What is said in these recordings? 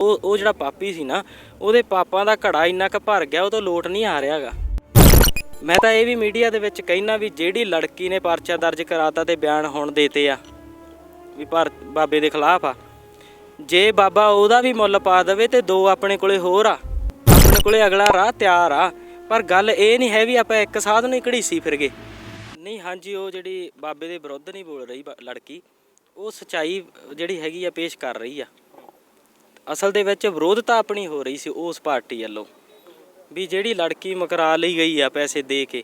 ਉਹ ਉਹ ਜਿਹੜਾ ਪਾਪੀ ਸੀ ਨਾ, ਉਹਦੇ ਪਾਪਾਂ ਦਾ ਘੜਾ ਇੰਨਾ ਕੁ ਭਰ ਗਿਆ, ਉਹ ਤੋਂ ਲੋਟ ਨਹੀਂ ਆ ਰਿਹਾਗਾ ਮੈਂ ਤਾਂ ਇਹ ਵੀ ਮੀਡੀਆ ਦੇ ਵਿੱਚ ਕਹਿਣਾ ਵੀ ਜਿਹੜੀ ਲੜਕੀ ਨੇ ਪਰਚਾ ਦਰਜ ਕਰਾਤਾ ਤੇ ਬਿਆਨ ਹੁਣ ਦੇਤੇ ਆ, ਵੀ ਪਰ ਬਾਬੇ ਦੇ ਖਿਲਾਫ ਆ। ਜੇ ਬਾਬਾ ਉਹਦਾ ਵੀ ਮੁੱਲ ਪਾ ਦੇਵੇ ਤੇ ਦੋ ਆਪਣੇ ਕੋਲੇ ਹੋਰ ਆ, ਆਪਣੇ ਕੋਲੇ ਅਗਲਾ ਰਾਹ ਤਿਆਰ ਆ। ਪਰ ਗੱਲ ਇਹ ਨਹੀਂ ਹੈ ਵੀ ਆਪਾਂ ਇੱਕ ਸਾਧ ਨੂੰ ਹੀ ਘੜੀਸੀ ਫਿਰ ਗਏ ਨਹੀਂ, ਹਾਂਜੀ, ਉਹ ਜਿਹੜੀ ਬਾਬੇ ਦੇ ਵਿਰੁੱਧ ਨਹੀਂ ਬੋਲ ਰਹੀ ਲੜਕੀ, ਉਹ ਸਚਾਈ ਜਿਹੜੀ ਹੈਗੀ ਆ, ਪੇਸ਼ ਕਰ ਰਹੀ ਆ। ਅਸਲ ਦੇ ਵਿੱਚ ਵਿਰੋਧਤਾ ਆਪਣੀ ਹੋ ਰਹੀ ਸੀ ਉਸ ਪਾਰਟੀ ਵੱਲੋਂ, ਵੀ ਜਿਹੜੀ ਲੜਕੀ ਮਕਰਾ ਲਈ ਗਈ ਆ ਪੈਸੇ ਦੇ ਕੇ,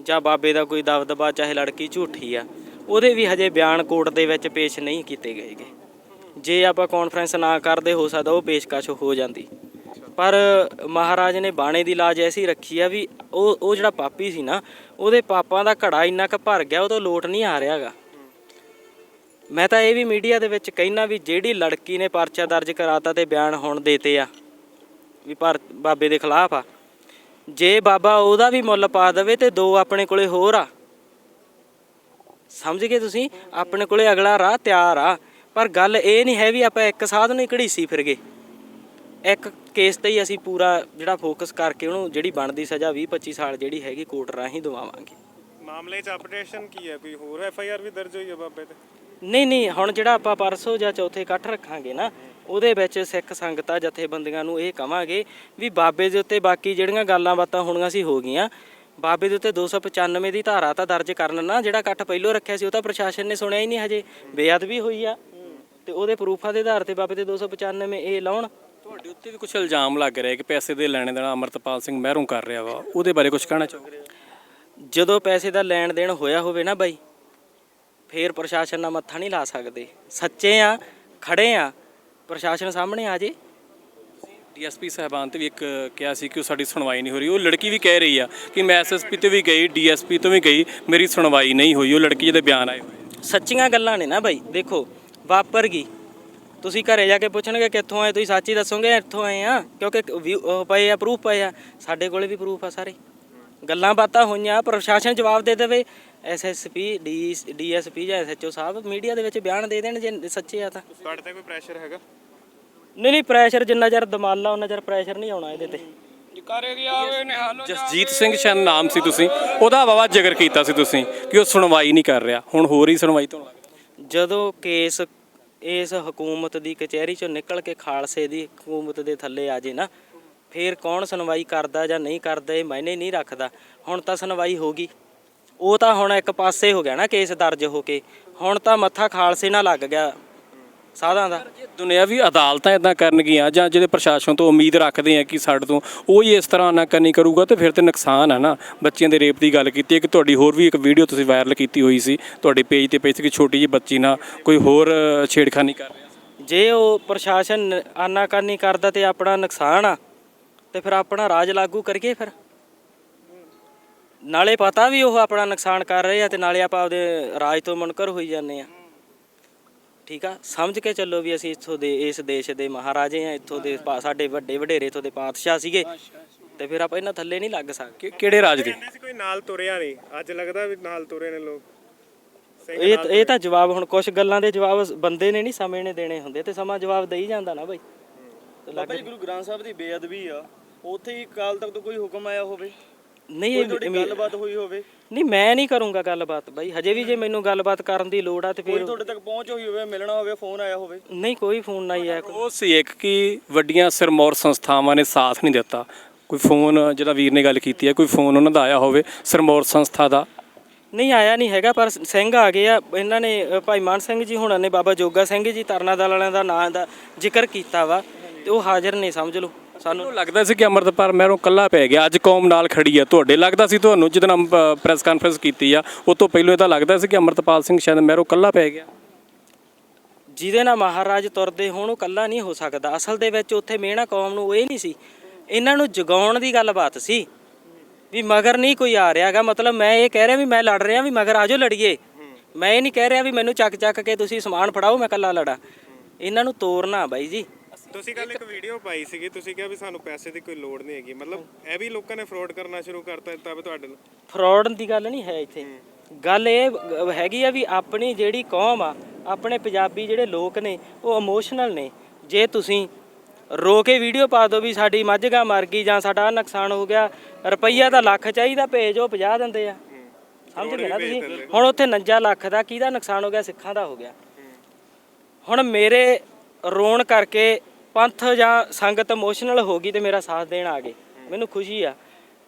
ਜਾਂ ਬਾਬੇ ਦਾ ਕੋਈ ਦਬਦਬਾ, ਚਾਹੇ ਲੜਕੀ ਝੂਠੀ ਆ, ਉਹਦੇ ਵੀ ਹਜੇ ਬਿਆਨ ਕੋਰਟ ਦੇ ਵਿੱਚ ਪੇਸ਼ ਨਹੀਂ ਕੀਤੇ ਗਏਗੇ। ਜੇ ਆਪਾਂ ਕਾਨਫਰੰਸ ਨਾ ਕਰਦੇ, ਹੋ ਸਕਦਾ ਉਹ ਪੇਸ਼ਕਸ਼ ਹੋ ਜਾਂਦੀ। ਪਰ ਮਹਾਰਾਜ ਨੇ ਬਾਣੇ ਦੀ ਲਾਜ ਐਸੀ ਰੱਖੀ ਆ ਵੀ ਉਹ ਉਹ ਜਿਹੜਾ ਪਾਪੀ ਸੀ ਨਾ, ਉਹਦੇ ਪਾਪਾਂ ਦਾ ਘੜਾ ਇੰਨਾ ਕੁ ਭਰ ਗਿਆ ਉਹ ਤੋਂ ਲੋਟ ਨਹੀਂ ਆ ਰਿਹਾਗਾ। ਮੈਂ ਤਾਂ ਇਹ ਵੀ ਮੀਡੀਆ ਦੇ ਵਿੱਚ ਕਹਿਣਾ ਵੀ ਜਿਹੜੀ ਲੜਕੀ ਨੇ ਪਰਚਾ ਦਰਜ ਕਰਾਤਾ ਤੇ ਬਿਆਨ ਹੁਣ ਦੇਤੇ ਆ, ਵੀ ਪਰ ਬਾਬੇ ਦੇ ਖਿਲਾਫ ਆ। ਜੇ ਬਾਬਾ ਉਹਦਾ ਵੀ ਮੁੱਲ ਪਾ ਦੇਵੇ ਤੇ ਦੋ ਆਪਣੇ ਕੋਲੇ ਹੋਰ ਆ। ਸਮਝ ਗਏ ਤੁਸੀਂ? ਆਪਣੇ ਕੋਲੇ ਅਗਲਾ ਰਾਹ ਤਿਆਰ ਆ। ਪਰ ਗੱਲ ਇਹ ਨਹੀਂ ਹੈ ਵੀ ਆਪਾਂ ਇੱਕ ਸਾਧ ਨੂੰ ਹੀ ਘੜੀਸੀ ਫਿਰ ਗਏ ਇੱਕ ਕੇਸ ਤੇ ਹੀ ਅਸੀਂ ਪੂਰਾ ਜਿਹੜਾ ਫੋਕਸ ਕਰਕੇ ਉਹਨੂੰ ਜਿਹੜੀ ਬਣਦੀ ਸਜ਼ਾ 20 25 ਸਾਲ ਜਿਹੜੀ ਹੈਗੀ ਕੋਰਟ ਰਾਹੀਂ ਦਵਾਵਾਂਗੇ। ਮਾਮਲੇ 'ਚ ਅਪਡੇਸ਼ਨ ਕੀ ਹੈ? ਕੋਈ ਹੋਰ ਐਫ ਆਈ ਆਰ ਵੀ ਦਰਜ ਹੋਈ ਹੈ ਬਾਬੇ ਤੇ? ਨਹੀਂ ਨਹੀਂ ਹੁਣ ਜਿਹੜਾ ਆਪਾਂ ਪਰਸੋਂ ਜਾਂ ਚੌਥੇ ਇਕੱਠ ਰੱਖਾਂਗੇ ਨਾ ਉਹਦੇ ਵਿੱਚ ਸਿੱਖ ਸੰਗਤਾਂ ਜਥੇਬੰਦੀਆਂ ਨੂੰ ਇਹ ਕਵਾਂਗੇ ਵੀ ਬਾਬੇ ਦੇ ਉੱਤੇ ਬਾਕੀ ਜਿਹੜੀਆਂ ਗੱਲਾਂ ਬਾਤਾਂ ਹੋਣੀਆਂ ਸੀ ਹੋ ਗਈਆਂ। ਬਾਬੇ ਦੇ ਉੱਤੇ 295 ਦੀ ਧਾਰਾ ਤਾਂ ਦਰਜ ਕਰਨ ਨਾ ਜਿਹੜਾ ਇਕੱਠ ਪਹਿਲੋਂ ਰੱਖਿਆ ਸੀ ਉਹ ਤਾਂ ਪ੍ਰਸ਼ਾਸਨ ਨੇ ਸੁਣਿਆ ਹੀ ਨਹੀਂ ਹਜੇ। ਬੇਅਦਬੀ ਹੋਈ ਆ। ਤੇ ਉਹਦੇ ਪ੍ਰੂਫਾਂ ਦੇ ਆਧਾਰ ਤੇ ਬਾਬੇ ਤੇ 295 ਇਹ ਲਾਉਣ। ਤੁਹਾਡੇ ਉੱਤੇ ਵੀ ਕੁਝ ਇਲਜ਼ਾਮ ਲੱਗ ਰਿਹਾ ਕਿ ਪੈਸੇ ਦੇ ਲੈਣੇ ਦੇਣਾ ਅਮਰਤਪਾਲ ਸਿੰਘ ਮਹਿਰੋਂ ਕਰ ਰਿਹਾ ਵਾ ਉਹਦੇ ਬਾਰੇ ਕੁਝ ਕਹਿਣਾ ਚਾਹੋਗੇ? ਜਦੋਂ ਪੈਸੇ ਦਾ ਲੈਣ ਦੇਣ ਹੋਇਆ ਹੋਵੇ ਨਾ ਬਾਈ ਫੇਰ ਪ੍ਰਸ਼ਾਸਨ ਨਾਲ ਮੱਥਾ ਨਹੀਂ ਲਾ ਸਕਦੇ। ਸੱਚੇ ਆ ਖੜੇ ਆ ਪ੍ਰਸ਼ਾਸਨ ਸਾਹਮਣੇ ਆ ਜੇ। ਡੀਐਸਪੀ ਸਾਹਿਬਾਨ ਤੇ ਵੀ ਇੱਕ ਕਿਹਾ ਸੀ ਕਿ ਉਹ ਸਾਡੀ ਸੁਣਵਾਈ ਨਹੀਂ ਹੋ ਰਹੀ। ਉਹ ਲੜਕੀ ਵੀ ਕਹਿ ਰਹੀ ਆ ਕਿ ਮੈਂ ਐਸਐਸਪੀ ਤੇ ਵੀ ਗਈ ਡੀਐਸਪੀ ਤੋਂ ਵੀ ਗਈ ਮੇਰੀ ਸੁਣਵਾਈ ਨਹੀਂ ਹੋਈ। ਉਹ ਲੜਕੀ ਜਿਹਦੇ ਬਿਆਨ ਆਏ ਸੱਚੀਆਂ ਗੱਲਾਂ ਨੇ ਨਾ ਬਾਈ। ਦੇਖੋ ਵਾਪਰ ਗਈ। ਤੁਸੀਂ ਘਰੇ ਜਾ ਕੇ ਪੁੱਛਣਗੇ ਕਿੱਥੋਂ ਆਏ ਤੁਸੀਂ ਸੱਚ ਦੱਸੋਗੇ ਇੱਥੋਂ ਆਏ ਆ ਕਿਉਂਕਿ ਪਏ ਆ ਪ੍ਰੂਫ ਪਏ ਆ। ਸਾਡੇ ਕੋਲੇ ਵੀ ਪ੍ਰੂਫ ਆ ਸਾਰੇ। ਗੱਲਾਂ ਬਾਤਾਂ ਹੋਈਆਂ ਪ੍ਰਸ਼ਾਸਨ ਜਵਾਬ ਦੇ ਦੇਵੇ। ਐਸਐਸਪੀ ਡੀਐਸਪੀ ਜਾਂ ਐਸਐਚਓ ਸਾਹਿਬ ਮੀਡੀਆ ਦੇ ਵਿੱਚ ਬਿਆਨ ਦੇ ਦੇਣ ਜੇ ਸੱਚੇ ਆ ਤਾਂ। ਤੁਹਾਡੇ ਤੇ ਕੋਈ ਪ੍ਰੈਸ਼ਰ ਹੈਗਾ? ਨਹੀਂ ਨਹੀਂ ਪ੍ਰੈਸ਼ਰ ਜਿੰਨਾ ਚਿਰ ਦਮਾਲਾ ਉਹਨਾਂ ਚਿਰ ਪ੍ਰੈਸ਼ਰ ਨਹੀਂ ਆਉਣਾ ਇਹਦੇ ਤੇ। ਜਸਜੀਤ ਸਿੰਘ ਸ਼ਨ ਨਾਮ ਸੀ ਤੁਸੀਂ। ਉਹਦਾ ਵਾਵਾ ਜ਼ਿਕਰ ਕੀਤਾ ਸੀ ਤੁਸੀਂ ਕਿ ਉਹ ਸੁਣਵਾਈ ਨਹੀਂ ਕਰ ਰਿਹਾ। ਹੁਣ ਹੋ ਰਹੀ ਸੁਣਵਾਈ ਤੋਂ ਲੱਗਦਾ ਜਦੋਂ ਕੇਸ ਇਸ ਹਕੂਮਤ ਦੀ ਕਚਹਿਰੀ ਚੋਂ ਨਿਕਲ ਕੇ ਖਾਲਸੇ ਦੀ ਹਕੂਮਤ ਦੇ ਥੱਲੇ ਆ ਜੇ ਨਾ ਫੇਰ ਕੌਣ ਸੁਣਵਾਈ ਕਰਦਾ ਜਾਂ ਨਹੀਂ ਕਰਦਾ ਇਹ ਮਾਇਨੇ ਨਹੀਂ ਰੱਖਦਾ। ਹੁਣ ਤਾਂ ਸੁਣਵਾਈ ਹੋ ਗਈ। ਉਹ ਤਾਂ ਹੁਣ ਇੱਕ ਪਾਸੇ ਹੋ ਗਿਆ ਨਾ ਕੇਸ ਦਰਜ ਹੋ ਕੇ। ਹੁਣ ਤਾਂ ਮੱਥਾ ਖਾਲਸੇ ਨਾਲ ਲੱਗ ਗਿਆ ਸਾਧਾਂ ਦਾ। ਜੇ ਦੁਨਿਆਵੀ ਅਦਾਲਤਾਂ ਇਦਾਂ ਕਰਨਗੀਆਂ ਜਾਂ ਜਿਹੜੇ ਪ੍ਰਸ਼ਾਸਨ ਤੋਂ ਉਮੀਦ ਰੱਖਦੇ ਆ ਕਿ ਸਾਡੇ ਤੋਂ ਉਹ ਹੀ ਇਸ ਤਰ੍ਹਾਂ ਨਾ ਕਰਨੀ ਕਰੂਗਾ ਤੇ ਫਿਰ ਤੇ ਨੁਕਸਾਨ ਹੈ ਨਾ। ਬੱਚਿਆਂ ਦੇ ਰੇਪ ਦੀ ਗੱਲ ਕੀਤੀ ਹੈ ਕਿ ਤੁਹਾਡੀ ਹੋਰ ਵੀ ਇੱਕ ਵੀਡੀਓ ਤੁਸੀਂ ਵਾਇਰਲ ਕੀਤੀ ਹੋਈ ਸੀ। ਤੁਹਾਡੇ ਪੇਜ ਤੇ ਪਈ ਸੀ ਕਿ ਛੋਟੀ ਜਿਹੀ ਬੱਚੀ ਨਾਲ ਕੋਈ ਹੋਰ ਛੇੜਖਾਨੀ ਕਰ ਰਿਹਾ ਸੀ। ਜੇ ਉਹ ਪ੍ਰਸ਼ਾਸਨ ਆਨਾਕਾਨੀ ਕਰਦਾ ਤੇ ਆਪਣਾ ਨੁਕਸਾਨ ਆ ਤੇ ਫਿਰ ਆਪਣਾ ਰਾਜ ਲਾਗੂ ਕਰੀਏ ਫਿਰ? ਨਾਲੇ ਪਤਾ ਵੀ ਉਹ ਆਪਣਾ ਨੁਕਸਾਨ ਕਰ ਰਹੇ ਆ ਤੇ ਨਾਲੇ ਆਪਾਂ ਆਪਦੇ ਰਾਜ ਤੋਂ ਮੁਨਕਰ ਹੋਈ ਜਾਂਦੇ ਆ। ਠੀਕ ਆ? ਸਮਝ ਕੇ ਚੱਲੋ ਵੀ ਅਸੀਂ ਇੱਥੋਂ ਦੇ ਇਸ ਦੇਸ਼ ਦੇ ਮਹਾਰਾਜੇ ਆ ਇੱਥੋਂ ਦੇ ਪਾ- ਸਾਡੇ ਵੱਡੇ ਵਡੇਰੇ ਇੱਥੋਂ ਦੇ ਪਾਤਸ਼ਾਹ ਸੀਗੇ। ਤੇ ਫਿਰ ਆਪਾਂ ਇਹਨਾਂ ਥੱਲੇ ਨਹੀਂ ਲੱਗ ਸਕਦੇ। ਕਿ ਕਿਹੜੇ ਰਾਜ ਦੇ? ਕਹਿੰਦੇ ਸੀ ਕੋਈ ਨਾਲ ਤੁਰਿਆ ਨਹੀਂ। ਅੱਜ ਲੱਗਦਾ ਵੀ ਨਾਲ ਤੁਰੇ ਨੇ ਲੋਕ। ਸਿੰਘ ਇਹ ਇਹ ਤਾਂ ਜਵਾਬ ਹੁਣ ਕੁਝ ਗੱਲਾਂ ਦੇ ਜਵਾਬ ਬੰਦੇ ਨੇ ਨਹੀਂ ਸਮੇਂ ਨੇ ਦੇਣੇ ਹੁੰਦੇ ਤੇ ਸਮਾਂ ਜਵਾਬ ਦੇਈ ਜਾਂਦਾ ਨਾ ਬਾਈ। ਬਾਬਾ ਜੀ ਗੁਰੂ ਗ੍ਰੰਥ ਸਾਹਿਬ ਦੀ ਬੇਅਦਬੀ ਆ। ਉੱਥੇ ਹੀ ਕਾਲ ਤੱਕ ਤੋਂ ਕੋਈ ਹੁਕਮ ਆਇਆ ਹੋਵੇ। ਨਹੀਂ ਤੁਹਾਡੀ ਗੱਲਬਾਤ ਹੋਈ ਹੋਵੇ। ਨਹੀਂ ਮੈਂ ਨਹੀਂ ਕਰੂੰਗਾ ਗੱਲਬਾਤ ਬਾਈ। ਹਜੇ ਵੀ ਜੇ ਮੈਨੂੰ ਗੱਲਬਾਤ ਕਰਨ ਦੀ ਲੋੜ ਆ ਤੇ ਕੋਈ ਫਿਰ ਤੁਹਾਡੇ ਤੱਕ ਪਹੁੰਚ ਹੋਈ ਹੋਵੇ ਮਿਲਣਾ ਹੋਵੇ ਫੋਨ ਆਇਆ ਹੋਵੇ। ਨਹੀਂ ਕੋਈ ਫੋਨ ਨਾ ਹੀ ਆਇਆ। ਕੋਈ। ਉਹ ਸੀ ਇੱਕ ਕਿ ਵੱਡੀਆਂ ਸਿਰਮੌਰ ਸੰਸਥਾਵਾਂ ਨੇ ਸਾਥ ਨਹੀਂ ਦਿੱਤਾ। ਕੋਈ ਫੋਨ ਜਿਹੜਾ ਵੀਰ ਨੇ ਗੱਲ ਕੀਤੀ ਹੈ ਕੋਈ ਫੋਨ ਉਹਨਾਂ ਦਾ ਆਇਆ ਹੋਵੇ ਸਿਰਮੌਰ ਸੰਸਥਾ ਦਾ? ਨਹੀਂ ਆਇਆ ਨਹੀਂ ਹੈਗਾ ਪਰ ਸਿੰਘ ਆ ਗਏ ਆ। ਇਹਨਾਂ ਨੇ ਅ, ਭਾਈ ਮਾਨ ਸਿੰਘ ਜੀ ਹੁਣਾਂ ਨੇ ਬਾਬਾ ਜੋਗਾ ਸਿੰਘ ਜੀ ਤਰਨਾ ਦਲ ਵਾਲਿਆਂ ਦਾ ਨਾਂ ਦਾ ਜ਼ਿਕਰ ਕੀਤਾ ਵਾ ਤੇ ਉਹ ਹਾਜ਼ਰ ਨੇ ਸਮਝ ਲਓ। ਸਾਨੂੰ ਲੱਗਦਾ ਸੀ ਕਿ ਅਮਰਤਪਾਲ ਮਹਿਰੋਂ ਕੱਲਾ ਪੈ ਗਿਆ। ਅੱਜ ਕੌਮ ਨਾਲ ਖੜੀ ਆ ਤੁਹਾਡੇ। ਲੱਗਦਾ ਸੀ ਤੁਹਾਨੂੰ ਜਦੋਂ ਪ੍ਰੈਸ ਕਾਨਫਰੰਸ ਕੀਤੀ ਆ, ਉਹ ਤੋਂ ਪਹਿਲਾਂ ਇਹ ਤਾਂ ਲੱਗਦਾ ਸੀ ਕਿ ਅਮਰਤਪਾਲ ਸਿੰਘ ਸ਼ਾਇਦ ਮਹਿਰੋਂ ਕੱਲਾ ਪੈ ਗਿਆ। ਜਿਹਦੇ ਨਾਲ ਮਹਾਰਾਜ ਤੁਰਦੇ ਹੋਣ, ਉਹ ਕੱਲਾ ਨਹੀਂ ਹੋ ਸਕਦਾ। ਅਸਲ ਦੇ ਵਿੱਚ ਉੱਥੇ ਮਿਹਣਾ ਕੌਮ ਨੂੰ ਇਹ ਨਹੀਂ ਸੀ। ਇਹਨਾਂ ਨੂੰ ਜਗਾਉਣ ਦੀ ਗੱਲਬਾਤ ਸੀ। ਵੀ ਮਗਰ ਨਹੀਂ ਕੋਈ ਆ ਰਿਹਾਗਾ ਮਤਲਬ ਮੈਂ ਇਹ ਕਹਿ ਰਿਹਾ ਵੀ ਮੈਂ ਲੜ ਰਿਹਾ ਵੀ ਮਗਰ ਆਜੋ ਲੜੀਏ। ਮੈਂ ਇਹ ਨਹੀਂ ਕਹਿ ਰਿਹਾ ਵੀ ਮੈਨੂੰ ਚੱਕ ਚੱਕ ਕੇ ਤੁਸੀਂ ਸਮਾਨ ਫੜਾਓ, ਮੈਂ ਕੱਲਾ ਲੜਾਂ। ਇਹਨਾਂ ਨੂੰ ਤੋਰਨਾ ਬਾਈ ਜੀ। ਤੁਸੀਂ ਕੱਲ ਇੱਕ ਵੀਡੀਓ ਪਾਈ ਸੀਗੀ ਤੁਸੀਂ ਕਿਹਾ ਵੀ ਸਾਨੂੰ ਪੈਸੇ ਦੀ ਕੋਈ ਲੋੜ ਨਹੀਂ ਹੈਗੀ। ਮਤਲਬ ਇਹ ਵੀ ਲੋਕਾਂ ਨੇ ਫਰਾਡ ਕਰਨਾ ਸ਼ੁਰੂ ਕਰਤਾ ਦਿੱਤਾ ਵੀ ਤੁਹਾਡੇ ਨਾਲ ਫਰਾਡ ਦੀ ਗੱਲ ਨਹੀਂ ਹੈ ਇੱਥੇ। ਗੱਲ ਇਹ ਗ- ਹੈਗੀ ਆ ਵੀ ਆਪਣੀ ਜਿਹੜੀ ਕੌਮ ਆ ਆਪਣੇ ਪੰਜਾਬੀ ਜਿਹੜੇ ਲੋਕ ਨੇ ਉਹ ਇਮੋਸ਼ਨਲ ਨੇ। ਜੇ ਤੁਸੀਂ ਰੋ ਕੇ ਵੀਡੀਓ ਪਾ ਦਿਓ ਵੀ ਸਾਡੀ ਮੱਝਗਾ ਮਰ ਗਈ ਜਾਂ ਸਾਡਾ ਆਹ ਨੁਕਸਾਨ ਹੋ ਗਿਆ ਰੁਪਈਆ ਤਾਂ ਲੱਖ ਚਾਹੀਦਾ ਭੇਜ ਉਹ 50 ਦਿੰਦੇ ਆ। ਸਮਝ ਗਏ ਨਾ ਤੁਸੀਂ? ਹੁਣ ਉੱਥੇ 49 ਲੱਖ ਦਾ ਕਿਹਦਾ ਨੁਕਸਾਨ ਹੋ ਗਿਆ ਸਿੱਖਾਂ ਦਾ ਹੋ ਗਿਆ। ਹੁਣ ਮੇਰੇ ਰੋਣ ਕਰਕੇ ਪੰਥ ਜਾਂ ਸੰਗਤ ਇਮੋਸ਼ਨਲ ਹੋ ਗਈ ਤੇ ਮੇਰਾ ਸਾਥ ਦੇਣ ਆ ਗਏ। ਮੈਨੂੰ ਖੁਸ਼ੀ ਆ।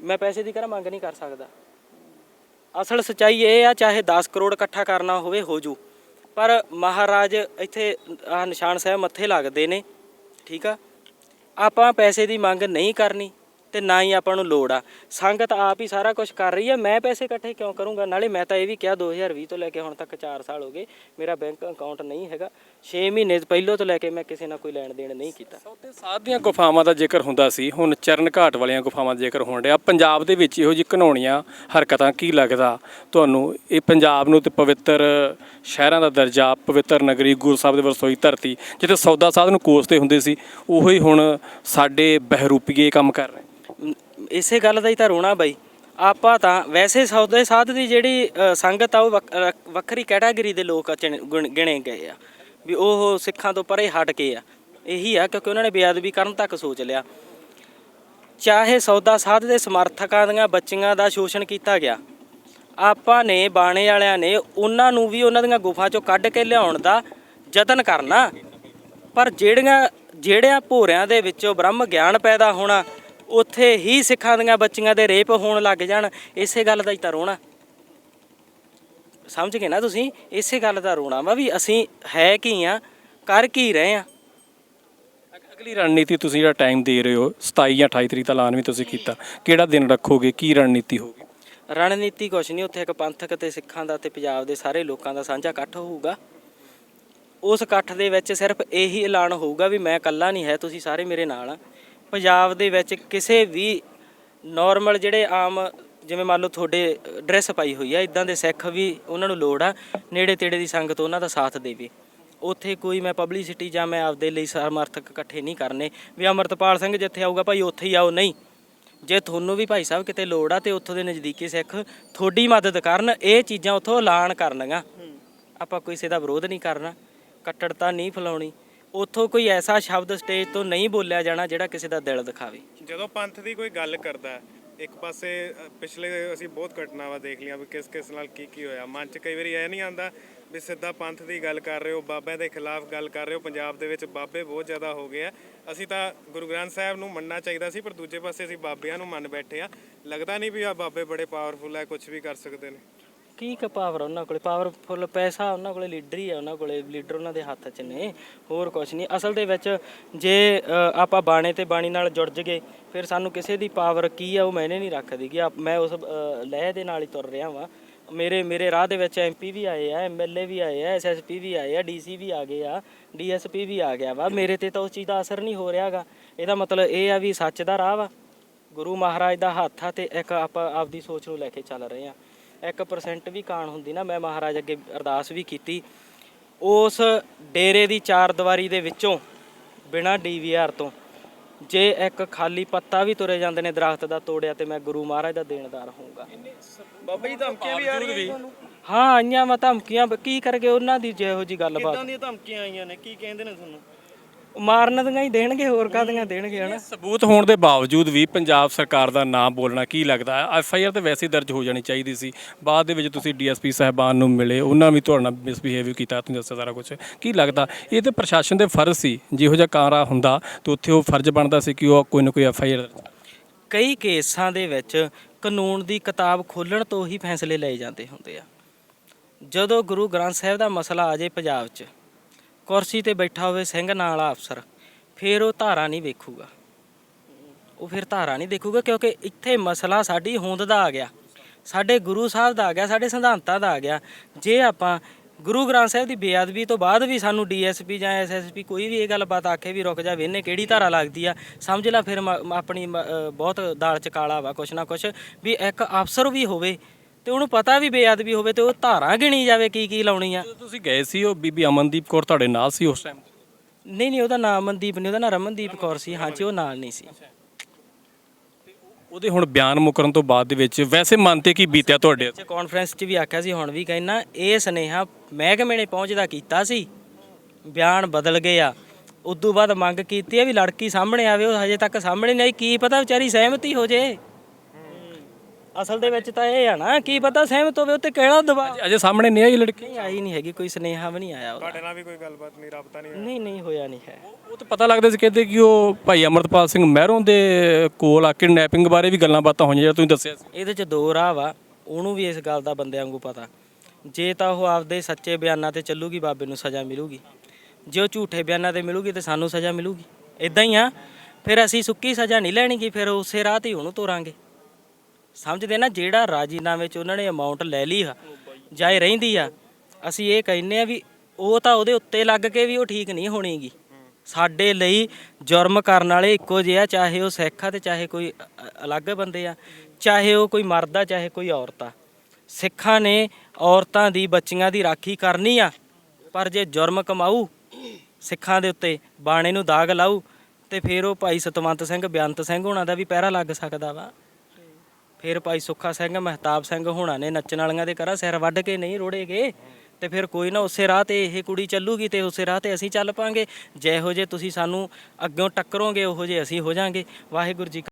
ਮੈਂ ਪੈਸੇ ਦੀ ਕਰਾਂ ਮੰਗ ਨਹੀਂ ਕਰ ਸਕਦਾ। ਅਸਲ ਸਚਾਈ ਇਹ ਆ, ਚਾਹੇ 10 ਕਰੋੜ ਇਕੱਠਾ ਕਰਨਾ ਹੋਵੇ, ਹੋ ਜੂ। ਪਰ ਮਹਾਰਾਜ ਇੱਥੇ ਆ ਨਿਸ਼ਾਨ ਸਾਹਿਬ ਮੱਥੇ ਲੱਗਦੇ ਨੇ। ਠੀਕ ਆ? ਆਪਾਂ ਪੈਸੇ ਦੀ ਮੰਗ ਨਹੀਂ ਕਰਨੀ। ਤੇ ਨਾ ਹੀ ਆਪਾਂ ਨੂੰ ਲੋੜ ਆ। ਸੰਗਤ ਆਪ ਹੀ ਸਾਰਾ ਕੁਝ ਕਰ ਰਹੀ ਹੈ ਮੈਂ ਪੈਸੇ ਇਕੱਠੇ ਕਿਉਂ ਕਰੂੰਗਾ? ਨਾਲੇ ਮੈਂ ਤਾਂ ਇਹ ਵੀ ਕਿਹਾ 2020 ਤੋਂ ਲੈ ਕੇ ਹੁਣ ਤੱਕ 4 ਸਾਲ ਹੋ ਗਏ। ਮੇਰਾ ਬੈਂਕ ਅਕਾਊਂਟ ਨਹੀਂ ਹੈਗਾ। 6 ਮਹੀਨੇ ਪਹਿਲੋਂ ਤੋਂ ਲੈ ਕੇ ਮੈਂ ਕਿਸੇ ਨਾਲ ਕੋਈ ਲੈਣ ਦੇਣ ਨਹੀਂ ਕੀਤਾ। ਸੌਦੇ ਸਾਧ ਦੀਆਂ ਗੁਫਾਵਾਂ ਦਾ ਜ਼ਿਕਰ ਹੁੰਦਾ ਸੀ। ਹੁਣ ਚਰਨ ਘਾਟ ਵਾਲੀਆਂ ਗੁਫਾਵਾਂ ਦਾ ਜ਼ਿਕਰ ਹੋਣ ਰਿਹਾ ਪੰਜਾਬ ਦੇ ਵਿੱਚ ਇਹੋ ਜਿਹੀ ਘਨੌਣੀਆਂ ਹਰਕਤਾਂ ਕੀ ਲੱਗਦਾ? ਤੁਹਾਨੂੰ ਇਹ ਪੰਜਾਬ ਨੂੰ ਤੇ ਪਵਿੱਤਰ ਸ਼ਹਿਰਾਂ ਦਾ ਦਰਜਾ, ਪਵਿੱਤਰ ਨਗਰੀ, ਗੁਰੂ ਸਾਹਿਬ ਦੇ ਵਰਸੋਈ ਧਰਤੀ, ਜਿੱਥੇ ਸੌਦਾ ਸਾਧ ਨੂੰ ਕੋਸਦੇ ਹੁੰਦੇ ਸੀ, ਉਹੀ ਹੁਣ ਸਾਡੇ ਬਹਿਰੂਪੀਏ ਕੰਮ ਕਰ ਰਹੇ ਇਸੇ ਗੱਲ ਦਾ ਹੀ ਤਾਂ ਰੋਣਾ ਬਾਈ। ਆਪਾਂ ਤਾਂ ਵੈਸੇ ਸੌਦੇ ਸਾਧ ਦੀ ਜਿਹੜੀ ਸੰਗਤ ਆ, ਉਹ ਵੱਖ- ਵੱਖਰੀ ਕੈਟਾਗਰੀ ਦੇ ਲੋਕ ਚਿਣ- ਗੁਣ- ਗਿਣੇ ਗਏ ਆ। ਵੀ ਉਹ ਸਿੱਖਾਂ ਤੋਂ ਪਰੇ ਹਟ ਕੇ ਆ। ਇਹੀ ਆ ਕਿਉਂਕਿ ਉਹਨਾਂ ਨੇ ਬੇਅਦਬੀ ਕਰਨ ਤੱਕ ਸੋਚ ਲਿਆ। ਚਾਹੇ ਸੌਦਾ ਸਾਧ ਦੇ ਸਮਰਥਕਾਂ ਦੀਆਂ ਬੱਚੀਆਂ ਦਾ ਸ਼ੋਸ਼ਣ ਕੀਤਾ ਗਿਆ, ਆਪਾਂ ਨੇ, ਬਾਣੇ ਵਾਲਿਆਂ ਨੇ ਉਹਨਾਂ ਨੂੰ ਵੀ ਉਹਨਾਂ ਦੀਆਂ ਗੁਫਾ ਚੋਂ ਕੱਢ ਕੇ ਲਿਆਉਣ ਦਾ ਯਤਨ ਕਰਨਾ। ਪਰ ਜਿਹੜੀਆਂ, ਜਿਹੜਿਆਂ ਭੋਰਿਆਂ ਦੇ ਵਿੱਚੋਂ ਬ੍ਰਹਮ ਗਿਆਨ ਪੈਦਾ ਹੋਣਾ ਉੱਥੇ ਹੀ ਸਿੱਖਾਂ ਦੀਆਂ ਬੱਚੀਆਂ ਦੇ ਰੇਪ ਹੋਣ ਲੱਗ ਜਾਣ ਇਸੇ ਗੱਲ ਦਾ ਹੀ ਤਾਂ ਰੋਣਾ। ਸਮਝ ਗਏ ਨਾ ਤੁਸੀਂ? ਇਸੇ ਗੱਲ ਦਾ ਰੋਣਾ ਵਾ ਵੀ ਅਸੀਂ ਹੈ ਕੀ ਆ ਕਰ ਕੀ ਰਹੇ ਆ। ਅਗ- ਅਗਲੀ ਰਣਨੀਤੀ ਤੁਸੀਂ ਜਿਹੜਾ ਟਾਈਮ ਦੇ ਰਹੇ ਹੋ 27 ਜਾਂ 28 ਤਰੀਕ ਦਾ ਐਲਾਨ ਵੀ ਤੁਸੀਂ ਕੀਤਾ ਕਿਹੜਾ ਦਿਨ ਰੱਖੋਗੇ ਕੀ ਰਣਨੀਤੀ ਹੋਊਗੀ? ਰਣਨੀਤੀ ਕੁਛ ਨਹੀਂ ਉੱਥੇ ਇੱਕ ਪੰਥਕ ਤੇ ਸਿੱਖਾਂ ਦਾ ਤੇ ਪੰਜਾਬ ਦੇ ਸਾਰੇ ਲੋਕਾਂ ਦਾ ਸਾਂਝਾ ਇਕੱਠ ਹੋਊਗਾ। ਉਸ ਇਕੱਠ ਦੇ ਵਿੱਚ ਸਿਰਫ ਇਹੀ ਐਲਾਨ ਹੋਊਗਾ ਵੀ ਮੈਂ ਇਕੱਲਾ ਨਹੀਂ ਹੈ ਤੁਸੀਂ ਸਾਰੇ ਮੇਰੇ ਨਾਲ ਆ। ਪੰਜਾਬ ਦੇ ਵਿੱਚ ਕਿਸੇ ਵੀ ਨਾਰਮਲ ਜਿਹੜੇ ਆਮ ਜਿਵੇਂ ਮੰਨ ਲਓ ਤੁਹਾਡੇ ਡਰੈਸ ਪਾਈ ਹੋਈ ਆ ਇਦਾਂ ਦੇ ਸਿੱਖ ਵੀ ਉਹਨਾਂ ਨੂੰ ਲੋੜ ਆ ਨੇੜੇ ਤੇੜੇ ਦੀ ਸੰਗਤ ਉਹਨਾਂ ਦਾ ਸਾਥ ਦੇਵੇ। ਉੱਥੇ ਕੋਈ ਮੈਂ ਪਬਲਿਸਿਟੀ ਜਾਂ ਮੈਂ ਆਪਦੇ ਲਈ ਸਮਰਥਕ ਇਕੱਠੇ ਨਹੀਂ ਕਰਨੇ। ਵੀ ਅਮਰਤਪਾਲ ਸਿੰਘ ਜਿੱਥੇ ਆਊਗਾ ਭਾਈ ਉੱਥੇ ਹੀ ਆਓ ਨਹੀਂ। ਜੇ ਤੁਹਾਨੂੰ ਵੀ ਭਾਈ ਸਾਹਿਬ ਕਿਤੇ ਲੋੜ ਆ ਤੇ ਉੱਥੋਂ ਦੇ ਨਜ਼ਦੀਕੀ ਸਿੱਖ ਤੁਹਾਡੀ ਮਦਦ ਕਰਨ ਇਹ ਚੀਜ਼ਾਂ ਉੱਥੋਂ ਐਲਾਨ ਕਰਨੀਆਂ ਆਪਾਂ ਕਿਸੇ ਦਾ ਵਿਰੋਧ ਨਹੀਂ ਕਰਨਾ ਕੱਟੜਤਾ ਨਹੀਂ ਫੈਲਾਉਣੀ। ਉੱਥੋਂ ਕੋਈ ਐਸਾ ਸ਼ਬਦ ਸਟੇਜ ਤੋਂ ਨਹੀਂ ਬੋਲਿਆ ਜਾਣਾ ਜਿਹੜਾ ਕਿਸੇ ਦਾ ਦਿਲ ਦਿਖਾਵੇ। ਜਦੋਂ ਪੰਥ ਦੀ ਕੋਈ ਗੱਲ ਕਰਦਾ ਹੈ, ਇੱਕ ਪਾਸੇ ਅ, ਪਿਛਲੇ ਅਸੀਂ ਬਹੁਤ ਘਟਨਾਵਾਂ ਦੇਖ ਲਈਆਂ ਵੀ ਕਿਸ ਕਿਸ ਨਾਲ ਕੀ ਕੀ ਹੋਇਆ। ਮਨ 'ਚ ਕਈ ਵਾਰੀ ਇਹ ਨਹੀਂ ਆਉਂਦਾ ਵੀ ਸਿੱਧਾ ਪੰਥ ਦੀ ਗੱਲ ਕਰ ਰਹੇ ਹੋ ਬਾਬਿਆਂ ਦੇ ਖਿਲਾਫ ਗੱਲ ਕਰ ਰਹੇ ਹੋ ਪੰਜਾਬ ਦੇ ਵਿੱਚ ਬਾਬੇ ਬਹੁਤ ਜ਼ਿਆਦਾ ਹੋ ਗਏ ਆ। ਅਸੀਂ ਤਾਂ ਗੁਰੂ ਗ੍ਰੰਥ ਸਾਹਿਬ ਨੂੰ ਮੰਨਣਾ ਚਾਹੀਦਾ ਸੀ ਪਰ ਦੂਜੇ ਪਾਸੇ ਅਸੀਂ ਬਾਬਿਆਂ ਨੂੰ ਮੰਨ ਬੈਠੇ ਆ। ਲੱਗਦਾ ਨਹੀਂ ਵੀ ਆ ਬਾਬੇ ਬੜੇ ਪਾਵਰਫੁਲ ਹੈ ਕੁਝ ਵੀ ਕਰ ਸਕਦੇ ਨੇ। ਕੀ ਕ ਪਾਵਰ ਉਹਨਾਂ ਕੋਲੇ? ਪਾਵਰਫੁਲ ਪੈਸਾ ਉਹਨਾਂ ਕੋਲੇ ਲੀਡਰ ਹੀ ਆ ਉਹਨਾਂ ਕੋਲੇ ਲੀਡਰ ਉਹਨਾਂ ਦੇ ਹੱਥ 'ਚ ਨੇ, ਹੋਰ ਕੁਝ ਨਹੀਂ। ਅਸਲ ਦੇ ਵਿੱਚ ਜੇ ਆਪਾਂ ਬਾਣੇ ਤੇ ਬਾਣੀ ਨਾਲ ਜੁੜ ਜਗੇ, ਫਿਰ ਸਾਨੂੰ ਕਿਸੇ ਦੀ ਪਾਵਰ ਕੀ ਆ ਉਹ ਮੈਨੇ ਨਹੀਂ ਰੱਖਦੀ ਕਿ ਮੈਂ ਉਸ ਲਹਿ ਦੇ ਨਾਲ ਹੀ ਤੁਰ ਰਿਹਾ ਵਾਂ। ਮੇਰੇ ਮੇਰੇ ਰਾਹ ਦੇ ਵਿੱਚ ਐਮਪੀ ਵੀ ਆਏ ਆ ਐਮਐਲਏ ਵੀ ਆਏ ਆ ਐਸਐਸਪੀ ਵੀ ਆਏ ਆ ਡੀਸੀ ਵੀ ਆ ਗਏ ਆ ਡੀਐਸਪੀ ਵੀ ਆ ਗਿਆ ਵਾ। ਮੇਰੇ ਤੇ ਤਾਂ ਉਸ ਚੀਜ਼ ਦਾ ਅਸਰ ਨਹੀਂ ਹੋ ਰਿਹਾਗਾ। ਇਹਦਾ ਮਤਲਬ ਇਹ ਆ ਵੀ ਸੱਚ ਦਾ ਰਾਹ ਵਾ। ਗੁਰੂ ਮਹਾਰਾਜ ਦਾ ਹੱਥ ਆ ਤੇ ਇੱਕ ਆਪਾਂ ਆਪਦੀ ਸੋਚ ਨੂੰ ਲੈ ਕੇ ਚੱਲ ਰਹੇ ਆ। 1% ਵੀ ਕਾਣ ਹੁੰਦੀ ਨਾ ਮੈਂ ਮਹਾਰਾਜ ਅੱਗੇ ਅਰਦਾਸ ਵੀ ਕੀਤੀ। ਉਸ ਡੇਰੇ ਦੀ ਚਾਰ ਦੀਵਾਰੀ ਦੇ ਵਿੱਚੋਂ ਬਿਨਾ ਡੀਵੀਆਰ ਤੋਂ ਜੇ ਇੱਕ ਖਾਲੀ ਪੱਤਾ ਵੀ ਤੁਰੇ ਜਾਂਦੇ ਨੇ ਦਰਖਤ ਦਾ ਤੋੜਿਆ ਤੇ ਮੈਂ ਗੁਰੂ ਮਹਾਰਾਜ ਦਾ ਦੇਣਦਾਰ ਹੋਊਗਾ। ਬਾਬਾ ਜੀ ਧਮਕੀਆਂ ਵੀ ਆ ਰਹੀਆਂ ਹਾਂ ਆਈਆਂ ਵਾ ਧਮਕੀਆਂ ਕੀ ਕਰਗੇ ਉਹਨਾਂ ਦੀ ਜਿਹੋ ਜੀ ਗੱਲਬਾਤ? ਕਿੱਦਾਂ ਦੀਆਂ ਧਮਕੀਆਂ ਆਈਆਂ ਨੇ? ਕੀ ਕਹਿੰਦੇ ਨੇ ਤੁਹਾਨੂੰ? ਮਾਰਨ ਦੀਆਂ ਹੀ ਦੇਣਗੇ ਹੋਰ ਕਾਹਦੀਆਂ ਦੇਣਗੇ ਹਨਾ? ਸਬੂਤ ਹੋਣ ਦੇ ਬਾਵਜੂਦ ਵੀ ਪੰਜਾਬ ਸਰਕਾਰ ਦਾ ਨਾਮ ਬੋਲਣਾ ਕੀ ਲੱਗਦਾ? ਹੈ ਐਫ ਆਈ ਆਰ ਤੇ ਵੈਸੇ ਹੀ ਦਰਜ ਹੋ ਜਾਣੀ ਚਾਹੀਦੀ ਸੀ। ਬਾਅਦ ਦੇ ਵਿੱਚ ਤੁਸੀਂ ਡੀਐਸਪੀ ਸਾਹਿਬਾਨ ਨੂੰ ਮਿਲੇ ਉਹਨਾਂ ਵੀ ਤੁਹਾਡੇ ਮਿਸਬਿਹੇਵ ਕੀਤਾ ਤੁਸੀਂ ਦੱਸਿਆ ਸਾਰਾ ਕੁਝ ਕੀ ਲੱਗਦਾ? ਇਹ ਤੇ ਪ੍ਰਸ਼ਾਸਨ ਦੇ ਫਰਜ਼ ਸੀ ਜਿਹੋ ਜਿਹਾ ਕਾਰਾ ਹੁੰਦਾ ਤੇ ਉੱਥੇ ਉਹ ਫਰਜ਼ ਬਣਦਾ ਸੀ ਕਿ ਉਹ ਕੋਈ ਨਾ ਕੋਈ ਐਫ ਆਈ ਆਰ ਕਈ ਕੇਸਾਂ ਦੇ ਵਿੱਚ ਕਾਨੂੰਨ ਦੀ ਕਿਤਾਬ ਖੋਲਣ ਤੋਂ ਹੀ ਫੈਸਲੇ ਲਏ ਜਾਂਦੇ ਹੁੰਦੇ ਆ। ਜਦੋਂ ਗੁਰੂ ਗ੍ਰੰਥ ਸਾਹਿਬ ਦਾ ਮਸਲਾ ਆ ਜੇ ਪੰਜਾਬ 'ਚ ਕੁਰਸੀ ਤੇ ਬੈਠਾ ਹੋਵੇ ਸਿੰਘ ਨਾਂ ਵਾਲਾ ਅਫਸਰ, ਫਿਰ ਉਹ ਧਾਰਾ ਨਹੀਂ ਵੇਖੂਗਾ। ਉਹ ਫਿਰ ਧਾਰਾ ਨਹੀਂ ਦੇਖੂਗਾ ਕਿਉਂਕਿ ਇੱਥੇ ਮਸਲਾ ਸਾਡੀ ਹੋਂਦ ਦਾ ਆ ਗਿਆ। ਸਾਡੇ ਗੁਰੂ ਸਾਹਿਬ ਦਾ ਆ ਗਿਆ, ਸਾਡੇ ਸਿਧਾਂਤਾਂ ਦਾ ਆ ਗਿਆ। ਜੇ ਆਪਾਂ ਗੁਰੂ ਗ੍ਰੰਥ ਸਾਹਿਬ ਦੀ ਬੇਅਦਬੀ ਤੋਂ ਬਾਅਦ ਵੀ ਸਾਨੂੰ ਡੀਐਸਪੀ ਜਾਂ ਐਸਐਸਪੀ ਕੋਈ ਵੀ ਇਹ ਗੱਲਬਾਤ ਆਖੇ ਵੀ ਰੁਕ ਜਾ ਵੇਨੇ ਕਿਹੜੀ ਧਾਰਾ ਲੱਗਦੀ ਆ, ਸਮਝ ਲੈ ਫਿਰ ਮ- ਆਪਣੀ ਬਹੁਤ ਦਾਲ ਚ ਕਾਲਾ ਵਾ ਕੁਛ ਨਾ ਕੁਛ, ਵੀ ਇੱਕ ਅਫਸਰ ਵੀ ਹੋਵੇ ਤੇ ਉਹਨੂੰ ਪਤਾ ਵੀ ਬੇਅਦਬੀ ਹੋਵੇ ਤੇ ਉਹ ਧਾਰਾ ਗਿਣੀ ਜਾਵੇ ਕੀ ਕੀ ਲਾਉਣੀ ਆ ਜਦੋਂ ਤੁਸੀਂ ਗਏ ਸੀ ਉਹ ਬੀਬੀ ਅਮਨਦੀਪ ਕੌਰ ਤੁਹਾਡੇ ਨਾਲ ਸੀ ਉਸ ਟਾਈਮ ਨਹੀਂ ਨਹੀਂ ਉਹਦਾ ਨਾਮ ਅਮਨਦੀਪ ਨਹੀਂ ਉਹਦਾ ਨਾਮ ਰਮਨਦੀਪ ਕੌਰ ਸੀ। ਹਾਂਜੀ ਉਹ ਨਾਲ ਨਹੀਂ ਸੀ। ਉਹਦੇ ਹੁਣ ਬਿਆਨ ਮੁਕਰਨ ਤੋਂ ਬਾਅਦ ਦੇ ਵਿੱਚ ਵੈਸੇ ਮਨ ਤੇ ਕੀ ਬੀਤਿਆ ਤੁਹਾਡੇ? ਤੇ ਕਾਨਫਰੰਸ 'ਚ ਵੀ ਆਖਿਆ ਸੀ ਹੁਣ ਵੀ ਕਹਿਣਾ ਇਹ ਸੁਨੇਹਾ ਮਹਿਕਮੇ ਨੇ ਪਹੁੰਚਦਾ ਕੀਤਾ ਸੀ। ਬਿਆਨ ਬਦਲ ਗਏ ਆ ਉਦੋਂ ਬਾਅਦ ਮੰਗ ਕੀਤੀ ਹੈ ਵੀ ਲੜਕੀ ਸਾਹਮਣੇ ਆਵੇ ਉਹ ਹਜੇ ਤੱਕ ਸਾਹਮਣੇ ਨਹੀਂ ਆਈ। ਕੀ ਪਤਾ ਵਿਚਾਰੀ ਸਹਿਮਤੀ ਹੋ ਜੇ। ਅਸਲ ਦੇ ਵਿੱਚ ਤਾਂ ਇਹ ਆ ਨਾ ਕੀ ਪਤਾ ਸਹਿਮਤ ਹੋਵੇ ਉੱਤੇ ਕਿਹੜਾ ਦਬਾਅ। ਅਜੇ ਸਾਹਮਣੇ ਨਹੀਂ ਆਈ ਲੜਕੀ। ਨਹੀਂ ਆਈ ਨਹੀਂ ਹੈਗੀ ਕੋਈ ਸੁਨੇਹਾ ਵੀ ਨਹੀਂ ਆਇਆ ਉਹਦਾ। ਤੁਹਾਡੇ ਨਾਲ ਵੀ ਕੋਈ ਗੱਲਬਾਤ ਨਹੀਂ ਰਾਬਤਾ ਨਹੀਂ? ਨਹੀਂ ਨਹੀਂ ਹੋਇਆ ਨਹੀਂ ਹੈ। ਉਹ ਤਾਂ ਪਤਾ ਲੱਗਦਾ ਸੀ ਕਹਿੰਦੇ ਕਿ ਉਹ ਭਾਈ ਅਮਰਤਪਾਲ ਸਿੰਘ ਮਹਿਰੋਂ ਦੇ ਕੋਲ ਆ ਕਿਡਨੈਪਿੰਗ ਬਾਰੇ ਵੀ ਗੱਲਾਂ ਬਾਤਾਂ ਹੋਈਆਂ ਜਿਹੜਾ ਤੁਸੀਂ ਦੱਸਿਆ ਸੀ। ਇਹਦੇ ਚ ਦੋ ਰਾਹ ਵਾ ਉਹਨੂੰ ਵੀ ਇਸ ਗੱਲ ਦਾ ਬੰਦਿਆਂ ਵਾਂਗੂ ਪਤਾ। ਜੇ ਤਾਂ ਉਹ ਆਪਦੇ ਸੱਚੇ ਬਿਆਨਾਂ ਤੇ ਚੱਲੂਗੀ ਬਾਬੇ ਨੂੰ ਸਜ਼ਾ ਮਿਲੂਗੀ। ਜੇ ਉਹ ਝੂਠੇ ਬਿਆਨਾਂ ਤੇ ਮਿਲੂਗੀ ਤੇ ਸਾਨੂੰ ਸਜ਼ਾ ਮਿਲੂਗੀ। ਇਦਾਂ ਹੀ ਆ। ਫਿਰ ਅਸੀਂ ਸੁੱਕੀ ਸਜ਼ਾ ਨਹੀਂ ਲੈਣੀਗੀ ਫਿਰ ਉਸੇ ਰਾਹ ਤੇ ਹੀ ਉਹਨੂੰ ਤੋਰਾਂਗੇ। ਸਮਝਦੇ ਨਾ ਜਿਹੜਾ ਰਾਜੀਨਾਮੇ ਚ ਉਹਨਾਂ ਨੇ ਅਮਾਉਂਟ ਲੈ ਲਈ ਆ ਜਾਏ ਰਹਿੰਦੀ ਆ, ਅਸੀਂ ਇਹ ਕਹਿੰਨੇ ਆ ਵੀ ਉਹ ਤਾਂ ਉਹਦੇ ਉੱਤੇ ਲੱਗ ਕੇ ਵੀ ਉਹ ਠੀਕ ਨਹੀਂ ਹੋਣੀਗੀ। ਸਾਡੇ ਲਈ ਜੁਰਮ ਕਰਨ ਵਾਲੇ ਇੱਕੋ ਜਿਹੇ ਆ, ਚਾਹੇ ਉਹ ਸਿੱਖ ਆ ਤੇ ਚਾਹੇ ਕੋਈ ਅ- ਅਲੱਗ ਬੰਦੇ ਆ, ਚਾਹੇ ਉਹ ਕੋਈ ਮਰਦ ਆ, ਚਾਹੇ ਕੋਈ ਔਰਤ ਆ। ਸਿੱਖਾਂ ਨੇ ਔਰਤਾਂ ਦੀ ਬੱਚੀਆਂ ਦੀ ਰਾਖੀ ਕਰਨੀ ਆ, ਪਰ ਜੇ ਜੁਰਮ ਕਮਾਊ, ਸਿੱਖਾਂ ਦੇ ਉੱਤੇ ਬਾਣੇ ਨੂੰ ਦਾਗ ਲਾਊ, ਤੇ ਫਿਰ ਉਹ ਭਾਈ ਸਤਵੰਤ ਸਿੰਘ ਬੇਅੰਤ ਸਿੰਘ ਹੋਣਾ ਦਾ ਵੀ ਪਹਿਰਾ ਲੱਗ ਸਕਦਾ ਵਾ। ਫਿਰ ਭਾਈ ਸੁੱਖਾ ਸਿੰਘ, ਮਹਿਤਾਬ ਸਿੰਘ ਹੋਣਾ ਨੇ ਨੱਚਣ ਵਾਲੀਆਂ ਦੇ ਕਰਾ ਸਿਰ ਵੱਢ ਕੇ ਨਹੀਂ ਰੋੜੇਗੇ ਤੇ ਫਿਰ ਕੋਈ ਨਾ ਉਸੇ ਰਾਹ ਤੇ ਇਹ ਕੁੜੀ ਚੱਲੂਗੀ ਤੇ ਉਸੇ ਰਾਹ ਤੇ ਅਸੀਂ ਚੱਲ ਪਾਂਗੇ। ਜਿਹੋ ਜੇ ਤੁਸੀਂ ਸਾਨੂੰ ਅੱਗੋਂ ਟੱਕਰੋਗੇ, ਉਹੋ ਜੇ ਅਸੀਂ ਹੋ ਜਾਾਂਗੇ। ਵਾਹਿਗੁਰੂ ਜੀ ਕਾ